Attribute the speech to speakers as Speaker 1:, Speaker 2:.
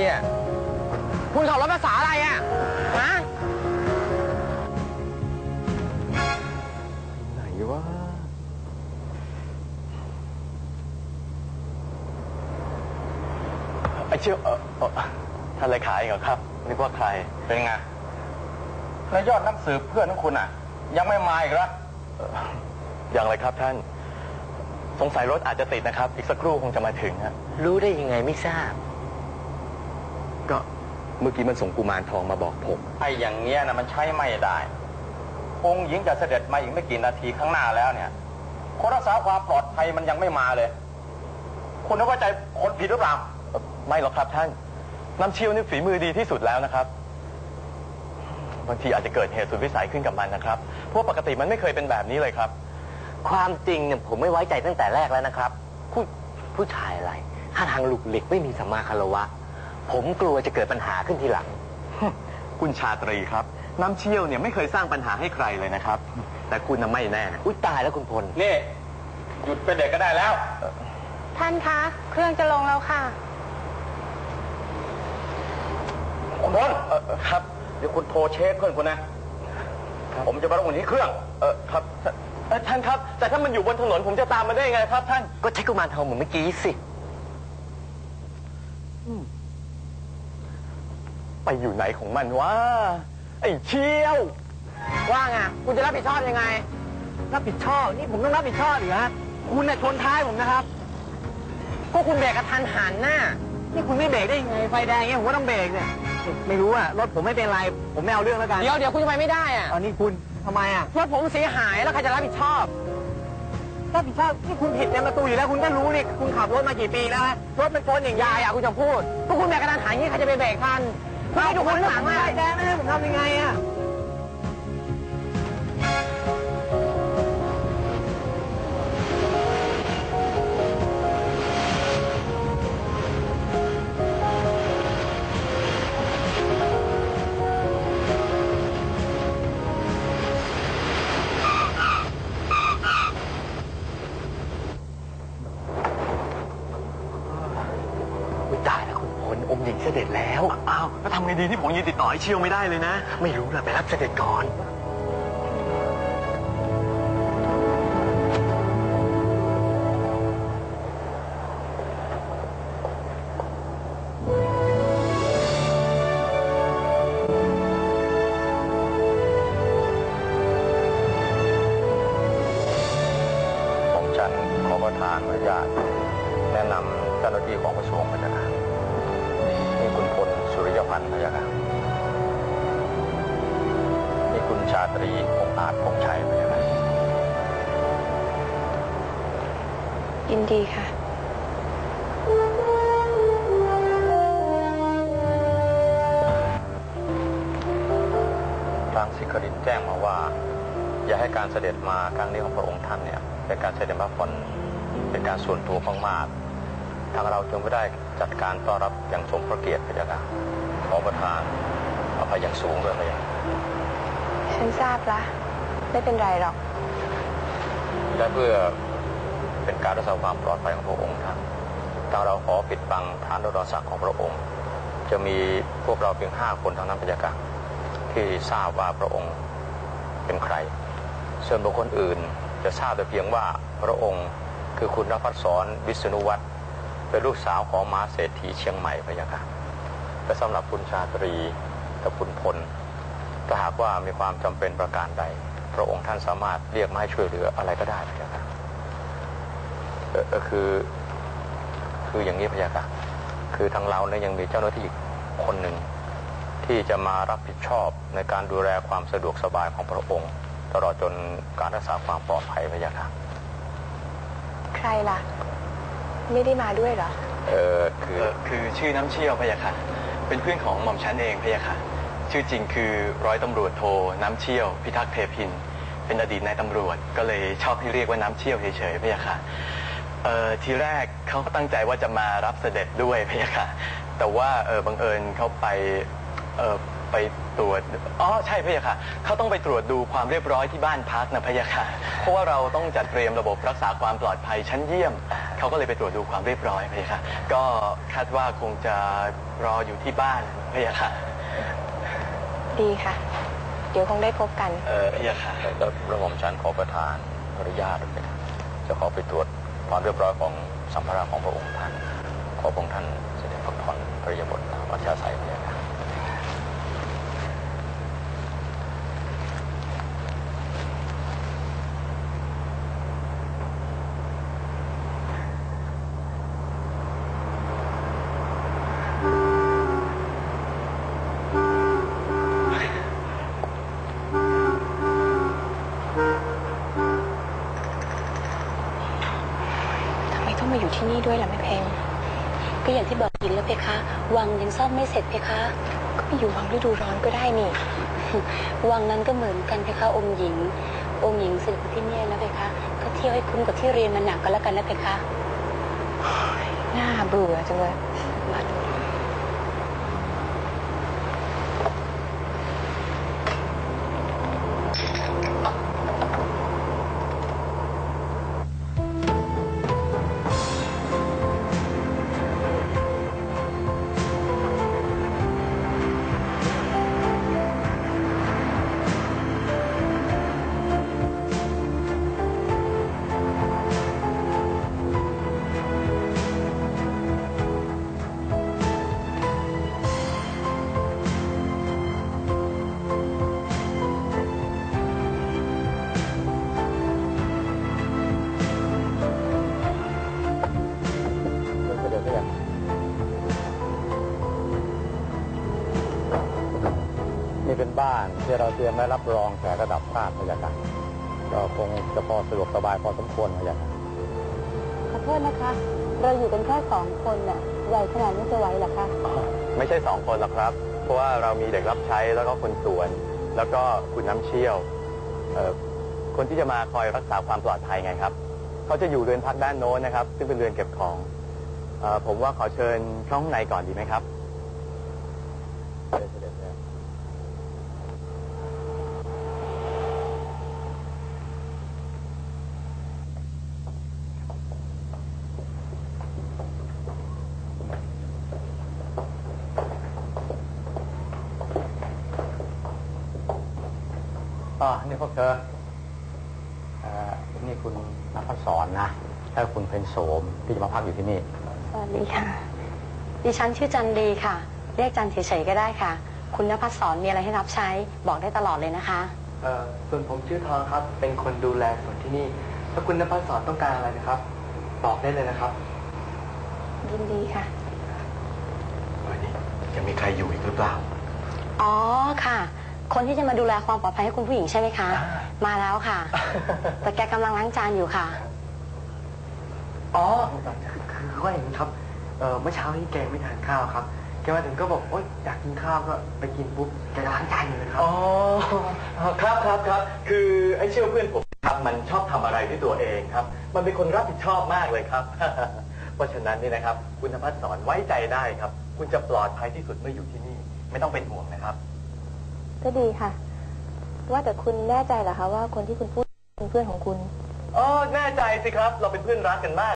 Speaker 1: เนี่ยคุณขับรถภาษาอะไรอะ ฮะ
Speaker 2: ไหนวะ ไอเชี่ยวเออเอ่อท่านเลขาเองเหรอครับ นึกว่าใคร
Speaker 3: เป็นไงแล้วยอดนักสืบเพื่อนของคุณอะ ยังไม่มาอีกเหรอ
Speaker 2: อย่างไรครับท่าน สงสัยรถอาจจะติดนะครับ อีกสักครู่คงจะมาถึงฮะ
Speaker 1: รู้ได้ยังไงไม่ทราบ
Speaker 2: ก็ เมื่อกี้มันส่งกุมารทองมาบอกผม
Speaker 3: ไอ้อย่างเงี้ยนะมันใช้ไม่ได้ องค์หญิงจะเสด็จมาอีกไม่กี่นาทีข้างหน้าแล้วเนี่ย คนรักษาความปลอดภัยมันยังไม่มาเลย คุณนึกว่าใจคนผิดหรือเปล่า
Speaker 2: ไม่หรอกครับท่าน น้ำเชี่ยวนี่ฝีมือดีที่สุดแล้วนะครับ บางทีอาจจะเกิดเหตุสุดวิสัยขึ้นกับมันนะครับ เพราะปกติมันไม่เคยเป็นแบบนี้เลยครับ
Speaker 1: ความจริงเนี่ยผมไม่ไว้ใจตั้งแต่แรกแล้วนะครับ ผู้ผู้ชายอะไรท่าทางหลุกหลิกไม่มีสัมมาคารวะ ผมกลัวจะเกิดปัญหาขึ้นทีหลัง
Speaker 2: คุณชาตรีครับ น้ำเชี่ยวเนี่ยไม่เคยสร้างปัญหาให้ใครเลยนะครับ แต่คุณน่ะไม่แน่
Speaker 1: อุ้ยตายแล้วคุณพล
Speaker 3: นี่ หยุดเป็นเด็กก็ได้แล้ว
Speaker 4: ท่านคะ เครื่องจะลงแล้วค่ะ
Speaker 3: คุณพลเอ่อครับ เดี๋ยวคุณโทรเช็คเพื่อนคุณนะ ผมจะมาลงที่เครื่อง
Speaker 2: เออครับเอ่อท่านครับ แต่ถ้ามันอยู่บนถนนผมจะตามมาได้ยังไงครับ ท่าน
Speaker 1: ก็ใช้กุมารทองเหมือนเมื่อกี้สิ
Speaker 2: ไปอยู่ไหนของมันวะไอ้เชี่ยว
Speaker 1: ว่าไงคุณจะรับผิดชอบยังไง รับผิดชอบ นี่ผมต้องรับผิดชอบอีกฮะ คุณน่ะชนท้ายผมนะครับ ก็คุณเบรกกระทันหันน่ะนี่คุณไม่เบรกได้ยังไง ไฟแดงอย่างเงี้ยผมก็ต้องเบรกเนี่ย ไม่รู้อะรถผมไม่เป็นไร ผมไม่เอาเรื่องแล้วกัน เดี๋ยวเดี๋ยวคุณจะไปไม่ได้อะอันนี้คุณทำไมอะรถผมเสียหายแล้วใครจะรับผิดชอบ รับผิดชอบที่คุณผิดในประตูอยู่แล้วคุณก็รู้นี่ คุณขับรถมากี่ปีแล้วฮะรถมันชนอย่างยายอะคุณจะพูดพวกคุณเบรกกระทันหันอย่างนี้ใครจะไปเบรกทันคุณ ไม่ดูคนหลังอะไฟแดงไม่ให้ผมทำยังไงอะ แล้วคุณพลอมหญิงเสด็จแล้ว
Speaker 2: อ้าวแล้วทำไงดีที่ผมยังติดต่อไอ้เชี่ยวไม่ได้เลยนะ
Speaker 1: ไม่รู้ล่ะไปรับเสด็จก่อน
Speaker 3: ผมฉันขอประทานอนุญาตแนะนำเจ้าหน้าที่ของกระทรวงพยาการนี่ ตรีพงษ์อาจพงษ์ชัยพยาการ
Speaker 4: ยินดีค่ะ
Speaker 3: ทางสิครินแจ้งมาว่า อย่าให้การเสด็จมาครั้งนี้ของพระองค์ท่านเนี่ยเป็นการเสด็จมาผ่อนเป็นการส่วนตัวมากๆทางเราจึงไม่ได้จัดการต้อนรับอย่างสมพระเกียรติพยาการขอประทานอภัยอย่างสูงเลยพยาการ
Speaker 4: ฉันทราบละ ไม่เป็นไรหรอก
Speaker 3: และเพื่อเป็นการรักษาความปลอดภัยของพระองค์ท่านทางเราขอปิดบังฐานรศักดิ์ของพระองค์ จะมีพวกเราเพียงห้าคนเท่านั้นพยาการที่ทราบว่าพระองค์เป็นใคร ส่วนบุคคลอื่นจะทราบแต่เพียงว่าพระองค์คือคุณรพัฒสอนวิษณุวัฒน์เป็นลูกสาวของมหาเศรษฐีเชียงใหม่พะยะค่ะและสำหรับคุณชาตรีกับคุณพลาหากว่ามีความจำเป็นประการใด พระองค์ท่านสามารถเรียกมาให้ช่วยเหลืออะไรก็ได้พะยะค่ะเอ่อเอ่อคือคืออย่างนี้พะยะค่ะคือทางเราเนี่ยยังมีเจ้าหน้าที่อีกคนหนึ่งที่จะมารับผิดชอบในการดูแลความสะดวกสบายของพระองค์ ตลอดจนการรักษาความปลอดภัยพะยะค่ะ
Speaker 4: ใครล่ะ ไม่ได้มาด้วยเหรอ
Speaker 3: เออคือ
Speaker 2: เออคือชื่อน้ำเชี่ยวพะยะค่ะ เป็นเพื่อนของหม่อมฉันเองพะยะค่ะ ชื่อจริงคือร้อยตำรวจโทน้ำเชี่ยว พิทักษ์เทพิน เป็นอดีตนายตำรวจ ก็เลยชอบให้เรียกว่าน้ำเชี่ยวเฉยๆพะยะค่ะเออทีแรกเขาก็ตั้งใจว่าจะมารับเสด็จด้วยพะยะค่ะ แต่ว่าเออบังเอิญเขาไปเออไปตรวจอ๋อใช่พะยะค่ะเขาต้องไปตรวจดูความเรียบร้อยที่บ้านพักนะพะยะค่ะ เพราะว่าเราต้องจัดเตรียมระบบรักษาความปลอดภัยชั้นเยี่ยมเขาก็เลยไปตรวจดูความเรียบร้อยพะยะค่ะ ก็คาดว่าคงจะรออยู่ที่บ้านพะยะค่ะ
Speaker 4: ดีค่ะ เดี๋ยวคงได้พบกัน
Speaker 2: เออพะยะค่ะ
Speaker 5: แล้วระหม่อมฉันขอประทานอนุญาตด้วยจะขอไปตรวจความเรียบร้อยของสัมภาระของพระองค์ท่าน ขอพระองค์ท่านเสด็จพักผ่อนพระยาบทตามอัธยาศัยเนี่ยาค่ะ
Speaker 4: ทำไมต้องมาอยู่ที่ นี่ด้วยล่ะแม่เพลง
Speaker 6: ก็อย่างที่บอกหญิงแล้วเพคะวังยังซ่อมไม่เสร็จเพคะ
Speaker 4: ก็ไปอยู่วังฤดูร้อนก็ได้นี่
Speaker 6: วังนั้นก็เหมือนกันเพคะองค์หญิง องค์หญิงสด็จมาที่เนี่ยนะเพคะก็เที่ยวให้คุ้มกับที่เรียนมาหนักก็แล้วกันนะเพคะ
Speaker 4: น่าเบื่อจังเลย
Speaker 5: นี่เป็นบ้านที่เราเตรียมไว้รับรองแขกระดับชาติพระยาค่ะก็คงจะพอสะดวกสบายพอสมควรพระยาค่ะ
Speaker 6: ขอโทษนะคะ เราอยู่กันแค่สองคนน่ะใหญ่ขนาดนี้จะไหวเหรอคะ
Speaker 2: ไม่ใช่สองคนหรอกครับ เพราะว่าเรามีเด็กรับใช้แล้วก็คนสวน แล้วก็คุณน้ำเชี่ยวเอ่อคนที่จะมาคอยรักษาความปลอดภัยไงครับ เขาจะอยู่เรือนพักด้านโน้นนะครับ ซึ่งเป็นเรือนเก็บของเออผมว่าขอเชิญเข้าข้างในก่อนดีไหมครับ
Speaker 5: เดินเสด็จพระยาค่ะอ๋อนี่พวกเธอเอ่อนี่คุณนภัสสอนนะแล้วคุณเพนโสมที่จะมาพักอยู่ที่นี่
Speaker 6: สวัสดีค่ะ ดิฉันชื่อจันดีค่ะ เรียกจันเฉยๆก็ได้ค่ะ คุณนภัสสอนมีอะไรให้รับใช้บอกได้ตลอดเลยนะคะ
Speaker 7: เอ่อส่วนผมชื่อทองครับ เป็นคนดูแลสวนที่นี่ ถ้าคุณนภัสสอนต้องการอะไรนะครับ บอกได้เลยนะครับ
Speaker 4: ยินดีค่ะ
Speaker 2: วันนี้ยังมีใครอยู่อีกหรือเปล่า
Speaker 6: อ๋อค่ะ คนที่จะมาดูแลความปลอดภัยให้คุณผู้หญิงใช่ไหมคะ มาแล้วค่ะ แต่แกกำลังล้างจานอยู่ค่ะ
Speaker 7: อ๋อคือว่าอย่างนี้ครับเออเมื่อเช้านี้แกไม่ทานข้าวครับ แกมาถึงก็บอกโอ๊ยอยากกินข้าวก็ไปกินปุ๊บแกล้างจานอยู่เลยครับ
Speaker 2: อ๋อ ครับครับครับ คือไอ้เชี่ยวเพื่อนผมครับมันชอบทำอะไรด้วยตัวเองครับ มันเป็นคนรับผิดชอบมากเลยครับ เพราะฉะนั้นนี่นะครับ คุณธพัฒน์สอนไว้ใจได้ครับ คุณจะปลอดภัยที่สุดเมื่ออยู่ที่นี่ ไม่ต้องเป็นห่วงนะครับ
Speaker 4: ก็ดีค่ะ ว่าแต่คุณแน่ใจเหรอคะว่าคนที่คุณพูดเป็นเพื่อนของคุณ
Speaker 2: อ๋อแน่ใจสิครับ เราเป็นเพื่อนรักกันมาก